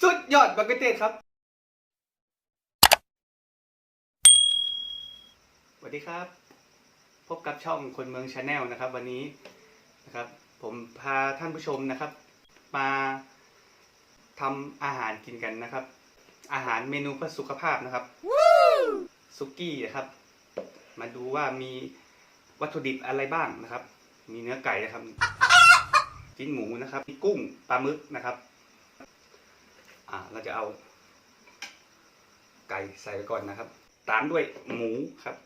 สุดยอดบักเกตเตครับ สวัสดีครับ พบกับช่องคนเมืองชาแนลนะครับ วันนี้นะครับ ผมพาท่านผู้ชมนะครับ มาทำอาหารกินกันนะครับ อาหารเมนูเพื่อสุขภาพนะครับซุกี้นะครับ มาดูว่ามีวัตถุดิบอะไรบ้างนะครับ มีเนื้อไก่นะครับ ชิ้นหมูนะครับ มีกุ้งปลาหมึกนะครับ อ่าเราจะเอาไก่ใส่ไปก่อนนะครับ ตามด้วยหมูครับ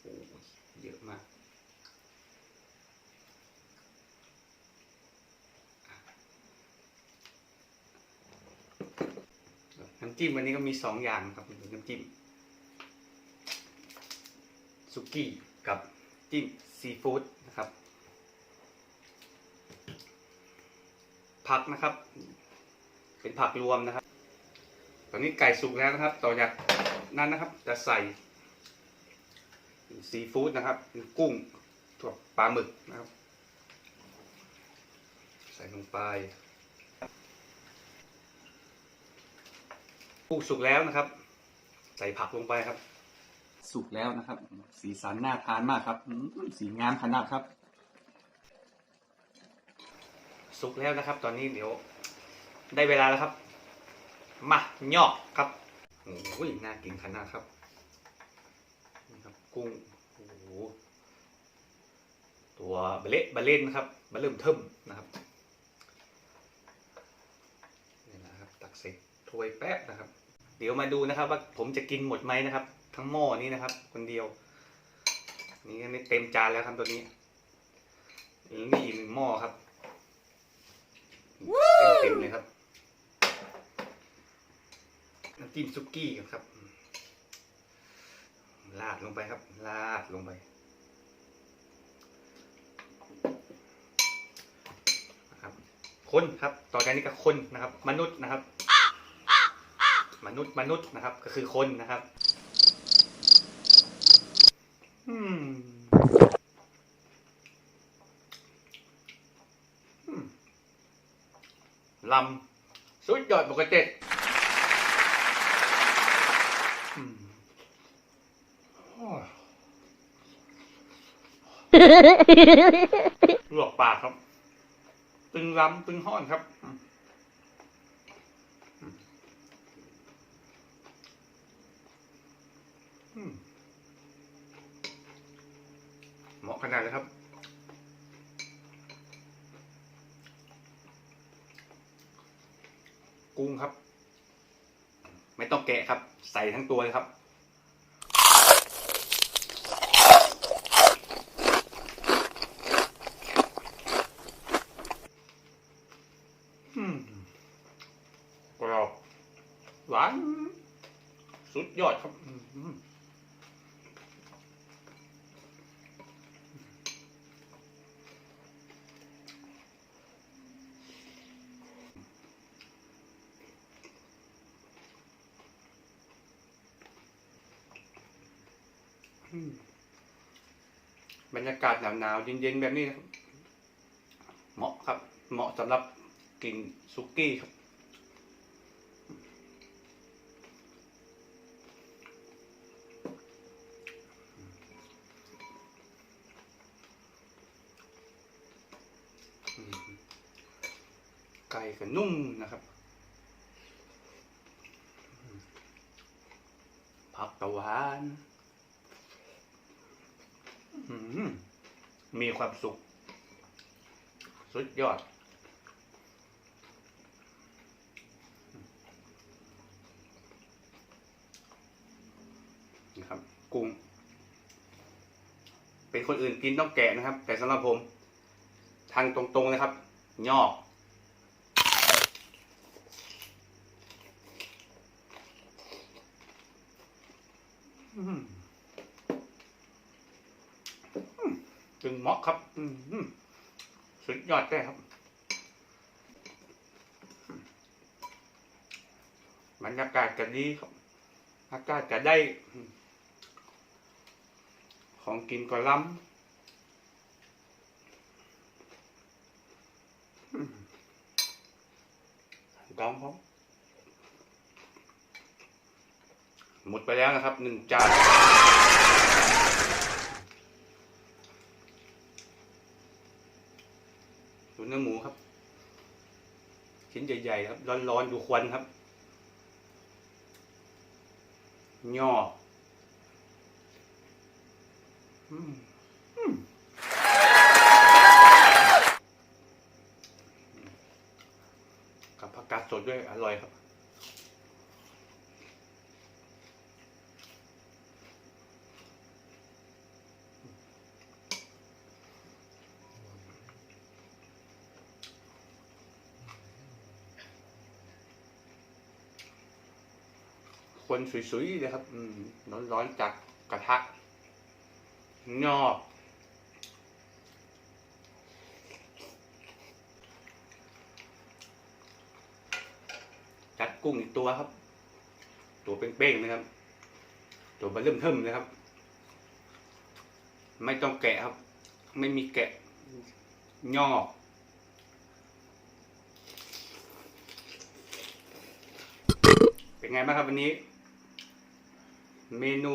โอ้เยอะมาก น้ำจิ้มวันนี้ก็มีสองอย่างครับน้ำจิ้มสุกี้กับจิ้มซีฟู้ดนะครับ ผักนะครับ เป็นผักรวมนะครับ ตอนนี้ไก่สุกแล้วนะครับ ต่อจากนั้นนะครับ จะใส่ซีฟู้ดนะครับกุ้งถั่วปลาหมึกนะครับ ใส่ลงไปกุ้งสุกแล้วนะครับ ใส่ผักลงไปครับ สุกแล้วนะครับ สีสันน่าทานมากครับสีงามขนาดครับ สุกแล้วนะครับ ตอนนี้เดี๋ยวได้เวลาแล้วครับ มาหยอกครับโอ้ยน่ากินขนาดครับนี่ครับ กุ้งโอ้โหตัวเบลเละเบลเล่นะครับเบลเริ่มเทิมนะครับนี่นะครับ ตักใส่ถ้วยแป๊บนะครับ เดี๋ยวมาดูนะครับ ว่าผมจะกินหมดไหมนะครับ ทั้งหม้อนี้นะครับ คนเดียว นี่นนี้เต็มจานแล้วครับตัวนี้นี่อีกหนึ่งหม้อครับ เต็มๆเลยครับน้ำจิ้มซุกี้ครับลาดลงไปครับ ลาดลงไป นะครับคนครับ ต่อจากนี้ก็คนนะครับ มนุษย์นะครับ มนุษย์มนุษย์นะครับ ก็คือคนนะครับ อืมอืม ลำสุดยอดปกติอืมโอ้ยลวกปากครับ ตึงลำตึงห้อนครับอืมอืมเหมาะขนาดเลยครับ กุ้งครับ ไม่ต้อง แกะครับ ใส่ทั้งตัวเลยครับ อืมกรอบหวานสุดยอดครับ บรรยากาศหนาวๆเย็นๆแบบนี้นะครับ เหมาะครับ เหมาะสำหรับกินซุกี้ครับไก่ก็นุ่มนะครับ ผักกะหวาน มีความสุข สุดยอด นะครับ กุ้ง เป็นคนอื่นกินต้องแกะนะครับ แต่สำหรับผม ทางตรงๆนะครับ ยอกอืม ถึงเหมาะครับสุดยอดแท้ครับ บรรยากาศกันดีครับ อากาศจะได้ ของกินก็ล้ำกองผมหมดไปแล้วนะครับหนึ่งจาน นื้อหมูครับ ชิ้นใหญ่ๆครับ ร้อนๆดูควันครับย่ออืมอืมกับผักกาดสดด้วยอร่อยครับ คนสวยๆเลยครับร้อนๆจากกระทะงอกจัดกุ้งอีกตัวครับ ตัวเป้งๆนะครับ ตัวเบริ่มเทิมนะครับ ไม่ต้องแกะครับ ไม่มีแกะงอกเป็นไงบ้างครับวันนี้ เมนู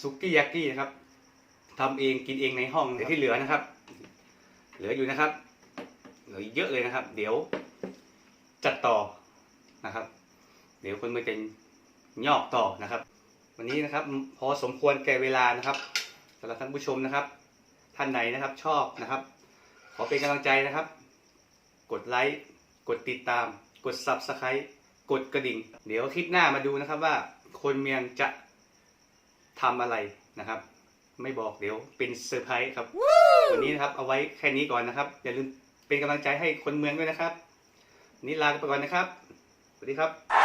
ซุกี้ยากินะครับทำเองกินเองในห้องแต่ที่เหลือนะครับ เหลืออยู่นะครับ เหลือเยอะเลยนะครับ เดี๋ยวจัดต่อนะครับ เดี๋ยวคนมาจะยอกต่อนะครับ วันนี้นะครับ พอสมควรแก่เวลานะครับสำหรับท่านผู้ชมนะครับ ท่านไหนนะครับชอบนะครับ ขอเป็นกำลังใจนะครับ กดไลค์กดติดตาม กด subscribe กดกระดิ่ง เดี๋ยวคลิปหน้ามาดูนะครับว่าคนเมียงจะ ทำอะไรนะครับ ไม่บอกเดี๋ยวเป็นเซอร์ไพรส์ครับวันนี้นะครับเอาไว้แค่นี้ก่อนนะครับ อย่าลืมเป็นกำลังใจให้คนเมืองด้วยนะครับวันนี้ลาไปก่อนนะครับ สวัสดีครับ